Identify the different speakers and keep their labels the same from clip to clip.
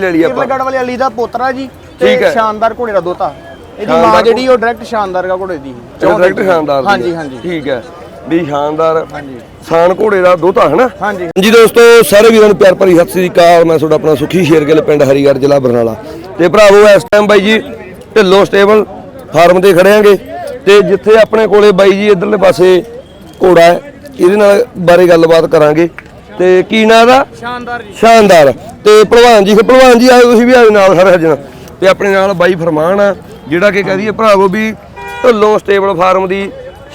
Speaker 1: ਲੈ ਲਈ ਆਪਾਂ
Speaker 2: ਕਿਰਲਗੜ ਵਾਲੇ ਅਲੀ ਦਾ ਪੋਤਰਾ ਜੀ
Speaker 1: ਠੀਕ ਹੈ।
Speaker 2: ਤੇ ਸ਼ਾਨਦਾਰ ਘੋੜੇ ਦਾ ਦੋਤਾ। ਇਹਦੀ
Speaker 1: ਸ਼ਾਨਦਾਰ
Speaker 2: ਮਾਂ ਜਿਹੜੀ ਉਹ ਡਾਇਰੈਕਟ ਸ਼ਾਨਦਾਰ ਦਾ ਘੋੜੇ ਦੀ।
Speaker 1: ਡਾਇਰੈਕਟ ਸ਼ਾਨਦਾਰ ਦੀ
Speaker 2: ਹਾਂਜੀ
Speaker 1: ਹੈ।
Speaker 2: ਹਾਂਜੀ
Speaker 1: ਠੀਕ ਹੈ। ਵੀ ਸ਼ਾਨਦਾਰ
Speaker 2: ਹਾਂਜੀ।
Speaker 1: ਸਾਨ ਘੋੜੇ ਦਾ ਦੋਤਾ ਹਨਾ?
Speaker 2: ਹਾਂਜੀ।
Speaker 1: ਜੀ ਦੋਸਤੋ ਸਾਰੇ ਵੀਰਾਂ ਨੂੰ ਪਿਆਰ ਭਰੀ ਸਤਿ ਸ੍ਰੀ ਅਕਾਲ। ਮੈਂ ਤੁਹਾਡਾ ਆਪਣਾ ਸੁਖੀ ਸ਼ੇਰਗਿੱਲ ਪਿੰਡ ਹਰੀਗੜ੍ਹ ਜ਼ਿਲ੍ਹਾ ਬਰਨਾਲਾ। ਤੇ ਭਰਾਵੋ ਇਸ ਟਾਈਮ ਬਾਈ ਜੀ ਢਿੱਲੋ ਸਟੇਬਲ ਫਾਰਮ ਤੇ ਖੜੇ ਆਂਗੇ ਤੇ ਜਿੱਥੇ ਆਪਣੇ ਕੋਲੇ ਬਾਈ ਜੀ ਇਧਰਲੇ ਪਾਸੇ ਘੋੜਾ ਹੈ। ਇਹਦੇ ਨਾਲ ਬਾਰੇ ਗੱਲਬਾਤ ਕਰਾਂਗੇ। ਤੇ ਕੀ ਨਾਂ ਦਾ?
Speaker 2: ਸ਼ਾਨਦਾਰ ਜੀ।
Speaker 1: ਸ਼ਾਨਦਾਰ। ਤੇ ਭਲਵਾਨ ਜੀ ਭਲਵਾਨ ਜੀ ਆਏ ਤੁਸੀਂ ਵੀ ਆਏ ਨਾਲ ਸਾਰੇ ਸੱਜਣ। ਤੇ ਆਪਣੇ ਨਾਲ ਬਾਈ ਫਰਮਾਨ ਆ ਜਿਹੜਾ ਕਿ ਕਹਦੀਏ ਭਰਾਵੋ ਵੀ ਢੱਲੋਂ ਸਟੇਬਲ ਫਾਰਮ ਦੀ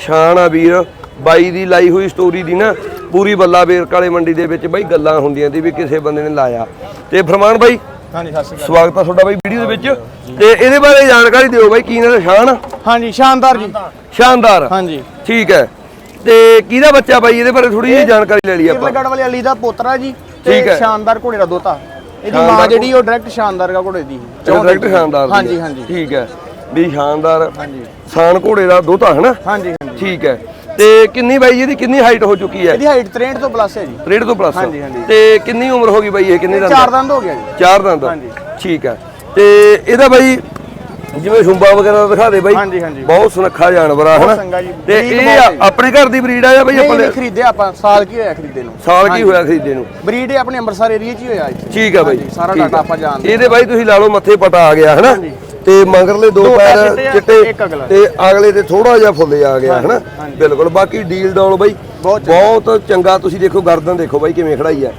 Speaker 1: ਸ਼ਾਨ ਆ ਵੀਰ। ਬਾਈ ਦੀ ਲਾਈ ਹੋਈ ਸਟੋਰੀ ਦੀ ਨਾ ਪੂਰੀ ਬੱਲਾ ਬੇਰ ਕਾਲੇ ਮੰਡੀ ਦੇ ਵਿੱਚ ਬਾਈ ਗੱਲਾਂ ਹੁੰਦੀਆਂ ਦੀ ਵੀ ਕਿਸੇ ਬੰਦੇ ਨੇ ਲਾਇਆ। ਤੇ ਫਰਮਾਨ ਬਾਈ
Speaker 2: ਹਾਂਜੀ ਸਤਿ ਸ਼੍ਰੀ
Speaker 1: ਸਵਾਗਤ ਆ ਤੁਹਾਡਾ ਬਾਈ ਵੀਡੀਓ ਦੇ ਵਿੱਚ। ਤੇ ਇਹਦੇ ਬਾਰੇ ਜਾਣਕਾਰੀ ਦਿਓ ਬਾਈ ਕੀ ਨਾਲ ਸ਼ਾਨ?
Speaker 2: ਹਾਂਜੀ ਸ਼ਾਨਦਾਰ ਜੀ।
Speaker 1: ਸ਼ਾਨਦਾਰ।
Speaker 2: ਹਾਂਜੀ।
Speaker 1: ਠੀਕ ਹੈ। ਤੇ ਕਿਹਦਾ ਬੱਚਾ ਬਾਈ? ਇਹਦੇ ਬਾਰੇ ਥੋੜੀ ਜਿਹੀ ਜਾਣਕਾਰੀ ਲੈ ਲਈ ਆਪਾਂ।
Speaker 2: ਕਿਰਲਗੜ ਵਾਲੇ ਅਲੀ ਦਾ ਪੋਤਰਾ ਜੀ
Speaker 1: ਠੀਕ ਹੈ।
Speaker 2: ਤੇ ਸ਼ਾਨਦਾਰ ਘੋੜੇ ਦਾ ਦੋਤਾ। ਇਹਦੀ ਮਾਂ ਜਿਹੜੀ ਉਹ ਡਾਇਰੈਕਟ ਸ਼ਾਨਦਾਰ ਦਾ ਘੋੜੇ ਦੀ।
Speaker 1: ਡਾਇਰੈਕਟ ਸ਼ਾਨਦਾਰ ਦੀ
Speaker 2: ਹਾਂਜੀ
Speaker 1: ਹੈ।
Speaker 2: ਹਾਂਜੀ।
Speaker 1: ਠੀਕ ਹੈ। ਵੀ ਸ਼ਾਨਦਾਰ
Speaker 2: ਹਾਂਜੀ।
Speaker 1: ਸਾਨ ਘੋੜੇ ਦਾ ਦੋਤਾ ਹਨਾ?
Speaker 2: ਹਾਂਜੀ ਹਾਂਜੀ।
Speaker 1: ਠੀਕ ਹੈ। ਤੇ ਕਿੰਨੀ ਬਾਈ ਇਹਦੀ ਕਿੰਨੀ ਹਾਈਟ ਹੋ ਚੁੱਕੀ ਹੈ?
Speaker 2: ਇਹਦੀ ਹਾਈਟ 63 ਤੋਂ ਪਲੱਸ ਹੈ ਜੀ।
Speaker 1: ਰੇਡ ਤੋਂ ਪਲੱਸ
Speaker 2: ਹਾਂਜੀ, ਹਾਂਜੀ।
Speaker 1: ਤੇ ਕਿੰਨੀ ਉਮਰ ਹੋ ਗਈ ਬਾਈ ਇਹ? ਕਿੰਨੇ ਦੰਦ?
Speaker 2: ਚਾਰ ਦੰਦ ਹੋ ਗਿਆ ਜੀ।
Speaker 1: ਚਾਰ ਦੰਦ।
Speaker 2: ਹਾਂਜੀ।
Speaker 1: ਠੀਕ ਹੈ। ਤੇ ਇਹਦਾ ਬਾਈ ਜਿਵੇਂ ਸ਼ੁੰਬਾ ਵਗੈਰਾ ਦਿਖਾ ਦੇ ਬਾਈ।
Speaker 2: ਹਾਂਜੀ, ਹਾਂਜੀ।
Speaker 1: ਬਹੁਤ ਸੁਨੱਖਾ ਜਾਨਵਰ ਆ ਹਨਾ? ਤੇ ਇਹ। ਆਪਣੇ ਘਰ ਦੀ ਬਰੀਡ ਆ ਬਾਈ
Speaker 2: ਨਹੀਂ ਖਰੀਦਿਆ ਆਪਾਂ। ਸਾਲ ਕੀ ਹੋਇਆ ਖਰੀਦੇ ਨੂੰ?
Speaker 1: ਸਾਲ ਕੀ ਹੋਇਆ ਖਰੀਦੇ ਨੂੰ?
Speaker 2: ਬਰੀਡ ਇਹ ਆਪਣੇ ਅੰਮ੍ਰਿਤਸਰ ਏਰੀਆ 'ਚ ਹੀ ਹੋਇਆ ਇੱਥੇ।
Speaker 1: ਠੀਕ ਹੈ ਬਾਈ।
Speaker 2: ਸਾਰਾ ਡਾਟਾ। ਆਪਾਂ ਜਾਣਦੇ
Speaker 1: ਇਹਦੇ ਬਾਈ ਤੁਸੀਂ ਲਾ ਲਓ ਮੱਥੇ ਪਟਾ ਆ ਗਿਆ ਹਨਾ। ਤੇ ਮਗਰਲੇ ਦੋ
Speaker 2: ਪੈਰ ਚਿੱਟੇ ਆ।
Speaker 1: ਤੇ ਅਗਲੇ ਤੇ ਥੋੜਾ ਜਿਹਾ ਫੁੱਲੇ ਆ ਗਿਆ ਹਨਾ। ਬਿਲਕੁਲ। ਬਾਕੀ ਡੀਲ ਡੋਲ ਬਾਈ
Speaker 2: ਬਹੁਤ ਚੰਗਾ।
Speaker 1: ਬਹੁਤ ਚੰਗਾ। ਤੁਸੀਂ ਦੇਖੋ ਗਰਦਨ ਦੇਖੋ ਬਾਈ ਕਿਵੇਂ ਖੜਾਈ ਆ।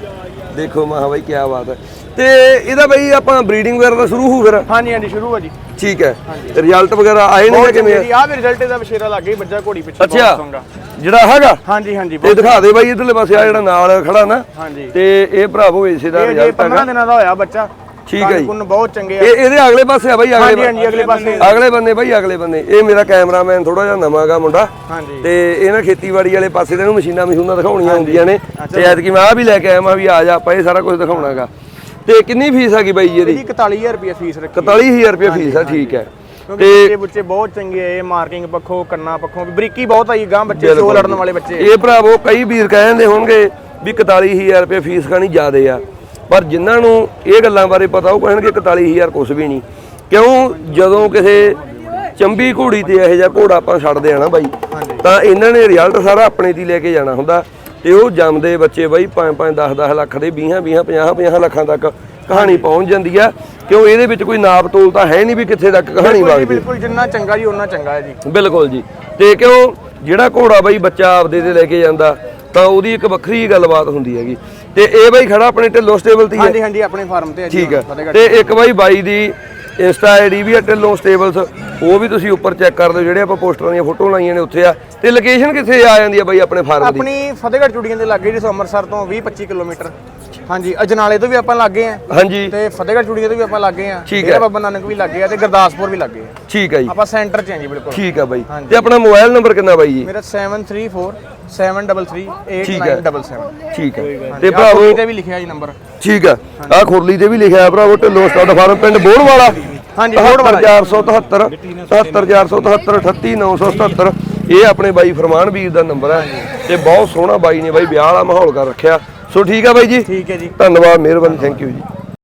Speaker 1: ਦੇਖੋ ਮਹਾ ਬਾਈ ਕੀ ਬਾਤ ਹੈ। ਤੇ ਇਹਦਾ ਬਾਈ ਆਪਾਂ ਬਰੀਡਿੰਗ ਵਗੈਰਾ ਦਾ ਸ਼ੁਰੂ ਹੋ ਫਿਰ?
Speaker 2: ਹਾਂਜੀ ਹਾਂਜੀ ਸ਼ੁਰੂ ਹੋ ਜੀ।
Speaker 1: ਠੀਕ ਹੈ। ਰਿਜ਼ਲਟ ਵਗੈਰਾ ਆਏ ਨੇ ਕਿਵੇਂ ਆ?
Speaker 2: ਜੀ। ਆਹ ਵੀ ਰਿਜ਼ਲਟ ਇਹਦਾ ਵਿਸ਼ੇਰਾ ਲੱਗ ਗਈ ਬੱਚਾ ਘੋੜੀ ਪਿੱਛੇ ਬਹੁਤ
Speaker 1: ਅੱਛਾ। ਜਿਹੜਾ ਹੈਗਾ?
Speaker 2: ਹਾਂਜੀ ਹਾਂਜੀ ਬਹੁਤ-
Speaker 1: ਦਿਖਾ ਦੇ ਬਾਈ ਇਧਰਲੇ ਪਾਸੇ ਆ ਜਿਹੜਾ ਨਾਲ ਖੜਾ ਨਾ।
Speaker 2: ਹਾਂਜੀ।
Speaker 1: ਤੇ ਇਹ ਭਰਾਵੋ ਇਸੇ ਦਾ
Speaker 2: ਇਹ
Speaker 1: ਰਿਜ਼ਲਟ
Speaker 2: 15
Speaker 1: ਹੈਗਾ।
Speaker 2: ਦਿਨਾਂ ਦਾ ਹੋਇਆ ਬੱਚਾ।
Speaker 1: ਠੀਕ ਹੈ ਜੀ।
Speaker 2: ਬਹੁਤ ਚੰਗੇ ਆ।
Speaker 1: ਇਹ ਇਹਦੇ ਅਗਲੇ ਪਾਸੇ ਆ ਬਾਈ ਅਗਲੇ
Speaker 2: ਹਾਂਜੀ ਹਾਂਜੀ ਅਗਲੇ ਪਾਸੇ।
Speaker 1: ਅਗਲੇ ਬੰਨੇ ਬਾਈ ਅਗਲੇ ਬੰਨੇ। ਇਹ ਮੇਰਾ ਕੈਮਰਾਮੈਨ ਥੋੜਾ ਜਿਹਾ ਨਵਾਂਗਾ ਮੁੰਡਾ।
Speaker 2: ਹਾਂਜੀ।
Speaker 1: ਤੇ ਇਹ ਨਾ ਖੇਤੀਬਾੜੀ ਵਾਲੇ ਪਾਸੇ ਤੇ ਇਹਨੂੰ ਮਸ਼ੀਨਾਂ ਮਸ਼ੂਨਾਂ ਦਿਖਾਉਣੀਆਂ ਹੁੰਦੀਆਂ ਨੇ। ਤੇ ਐਤਕੀ ਮੈਂ ਆ ਵੀ ਲੈ ਕੇ ਆਇਆ ਮੈਂ ਵੀ ਆ ਜਾ ਆਪਾਂ ਇਹ ਸਾਰਾ ਕੁਝ ਦਿਖਾਉਣਾਗਾ ਤੇ ਕਿੰਨੀ ਫੀਸ ਹੈਗੀ ਬਾਈ ਜੀ ਇਹਦੀ?
Speaker 2: ਇਹਦੀ 41000 ਰੁਪਏ ਫੀਸ ਰੱਖੀ
Speaker 1: 41000 ਰੁਪਏ ਫੀਸ ਆ ਠੀਕ ਹੈ।
Speaker 2: ਕਿਉਂਕਿ
Speaker 1: ਤੇ
Speaker 2: ਬੱਚੇ ਬੁੱਚੇ ਬਹੁਤ ਚੰਗੇ ਆ ਇਹ ਮਾਰਕਿੰਗ ਪੱਖੋਂ ਕੰਨਾਂ ਪੱਖੋਂ ਬਰੀਕੀ ਬਹੁਤ ਆਈ ਗਾਂ ਬੱਚੇ ਸ਼ੋ ਲੜਨ। ਵਾਲੇ ਬੱਚੇ
Speaker 1: ਇਹ ਭਰਾਵੋ ਕਈ ਵੀਰ ਕਹਿੰਦੇ ਹੋਣਗੇ ਵੀ 41000 ਰੁਪਏ ਫੀਸ ਖਾਣੀ ਜ਼ਿਆਦੇ ਆ। ਪਰ ਜਿਨ੍ਹਾਂ ਨੂੰ ਇਹ ਗੱਲਾਂ ਬਾਰੇ ਪਤਾ ਉਹ ਕਹਿਣਗੇ 41000 ਕੁਝ ਵੀ ਨਹੀਂ। ਕਿਉਂ? ਜਦੋਂ ਕਿਸੇ ਚੰਬੀ ਘੋੜੀ ਤੇ ਇਹੋ ਜਿਹਾ ਘੋੜਾ ਆਪਾਂ ਛੱਡਦੇ ਆ ਨਾ ਬਾਈ ਤਾਂ ਇਹਨਾਂ ਨੇ ਰਿਜ਼ਲਟ ਸਾਰਾ ਆਪਣੇ ਦੀ ਲੈ ਕੇ ਜਾਣਾ ਹੁੰਦਾ। ਤੇ ਉਹ ਜੰਮਦੇ ਬੱਚੇ ਬਾਈ 5 5 10 10 ਲੱਖ ਦੇ 20 20 50 50 ਲੱਖਾਂ ਤੱਕ ਕਹਾਣੀ ਪਹੁੰਚ ਜਾਂਦੀ ਆ। ਕਿਉਂ ਇਹਦੇ ਵਿੱਚ ਕੋਈ ਨਾਪ ਤੋਲ ਤਾਂ ਹੈ ਨਹੀਂ ਵੀ ਕਿੱਥੇ ਤੱਕ ਕਹਾਣੀ ਵਗਦੀ
Speaker 2: ਬਿਲਕੁਲ ਜਿੰਨਾ ਚੰਗਾ ਜੀ ਉਹਨਾਂ ਚੰਗਾ ਹੈ ਜੀ।
Speaker 1: ਬਿਲਕੁਲ ਜੀ। ਤੇ ਕਿਉਂ ਜਿਹੜਾ ਘੋੜਾ ਬਾਈ ਬੱਚਾ ਆਪਦੇ ਤੇ ਲੈ ਕੇ ਜਾਂਦਾ ਤਾਂ ਉਹਦੀ ਇੱਕ ਵੱਖਰੀ ਗੱਲਬਾਤ ਹੁੰਦੀ ਹੈਗੀ। ਤੇ ਇਹ ਬਾਈ ਖੜਾ ਆਪਣੇ ਢਿੱਲੋਂ ਸਟੇਬਲ ਤੇ
Speaker 2: ਹਾਂਜੀ ਹਾਂਜੀ ਆਪਣੇ ਫਾਰਮ ਤੇ ਹੈ ਜੀ
Speaker 1: ਠੀਕ ਹੈ।
Speaker 2: ਫਤਿਹਗੜ੍ਹ।
Speaker 1: ਤੇ ਇੱਕ ਬਾਈ ਬਾਈ ਦੀ ਇੰਸਟਾ ਆਈਡੀ ਵੀ ਹੈ ਢਿੱਲੋਂ ਸਟੇਬਲਸ ਉਹ ਵੀ ਤੁਸੀਂ ਉੱਪਰ ਚੈੱਕ ਕਰ ਲਓ ਜਿਹੜੇ ਆਪਾਂ ਪੋਸਟਰਾਂ ਦੀਆਂ ਫੋਟੋ ਲਾਈਆਂ ਨੇ ਉੱਥੇ ਆ। ਤੇ ਲੋਕੇਸ਼ਨ ਕਿੱਥੇ ਆ ਜਾਂਦੀ ਆ ਬਾਈ ਆਪਣੇ ਫਾਰਮ ਦੀ?
Speaker 2: ਆਪਣੀ ਫਤਿਹਗੜ੍ਹ ਚੂੜੀਆਂ ਦੇ ਲਾਗੇ ਜੀ ਅੰਮ੍ਰਿਤਸਰ ਤੋਂ 20 25 ਕਿਲੋਮੀਟਰ। ਹਾਂਜੀ ਅਜਨਾਲੇ ਤੋਂ ਵੀ ਆਪਾਂ ਲੱਗੇ ਆ।
Speaker 1: ਹਾਂਜੀ।
Speaker 2: ਤੇ ਫਤਿਹਗੜ੍ਹ ਚੂੜੀਆਂ ਤੋਂ ਵੀ ਆਪਾਂ ਲੱਗੇ ਆ।
Speaker 1: ਠੀਕ
Speaker 2: ਡੇਰਾ
Speaker 1: ਹੈ।
Speaker 2: ਬਾਬਾ ਨਾਨਕ ਵੀ ਲੱਗੇ ਆ ਤੇ ਗੁਰਦਾਸਪੁਰ ਵੀ ਲੱਗੇ ਆ।
Speaker 1: ਠੀਕ ਹੈ ਜੀ।
Speaker 2: ਆਪਾਂ ਸੈਂਟਰ 'ਚ ਆ ਜੀ ਬਿਲਕੁਲ।
Speaker 1: ਠੀਕ ਹੈ ਬਾਈ।
Speaker 2: ਹਾਂਜੀ।
Speaker 1: ਤੇ ਆਪਣਾ ਮੋਬਾਈਲ ਨੰਬਰ ਕਿੰਨਾ ਬਾਈ ਜੀ?
Speaker 2: ਮੇਰਾ 734 733 8977
Speaker 1: ਠੀਕ ਹੈ
Speaker 2: ਤੇ
Speaker 1: ਭਰਾਵੋ
Speaker 2: ਤੇ ਵੀ ਲਿਖਿਆ ਜੀ ਨੰਬਰ।
Speaker 1: ਠੀਕ ਆ। ਆ ਖੁਰਲੀ ਤੇ ਵੀ ਲਿਖਿਆ ਭਰਾਵੋ ਢਿੱਲੋਂ ਸਟਾਡ ਫਾਰਮ ਪਿੰਡ ਬੋੜ ਵਾਲਾ।
Speaker 2: ਹਾਂਜੀ, ਬੋਹੜ ਵਾਲਾ।
Speaker 1: 477 77477 38977 ਇਹ ਆਪਣੇ ਬਾਈ ਫਰਮਾਨ ਵੀਰ ਦਾ ਨੰਬਰ ਹੈ ਤੇ ਬਹੁਤ ਸੋਹਣਾ ਬਾਈ ਨੇ ਬਾਈ ਵਿਆਹ ਵਾਲਾ ਮਾਹੌਲ ਕਰ ਰੱਖਿਆ। ਸੋ ਠੀਕ ਆ ਬਾਈ ਜੀ?
Speaker 2: ਠੀਕ ਹੈ ਜੀ।
Speaker 1: ਧੰਨਵਾਦ ਮਿਹਰਬਾਨੀ ਥੈਂਕ ਯੂ ਜੀ।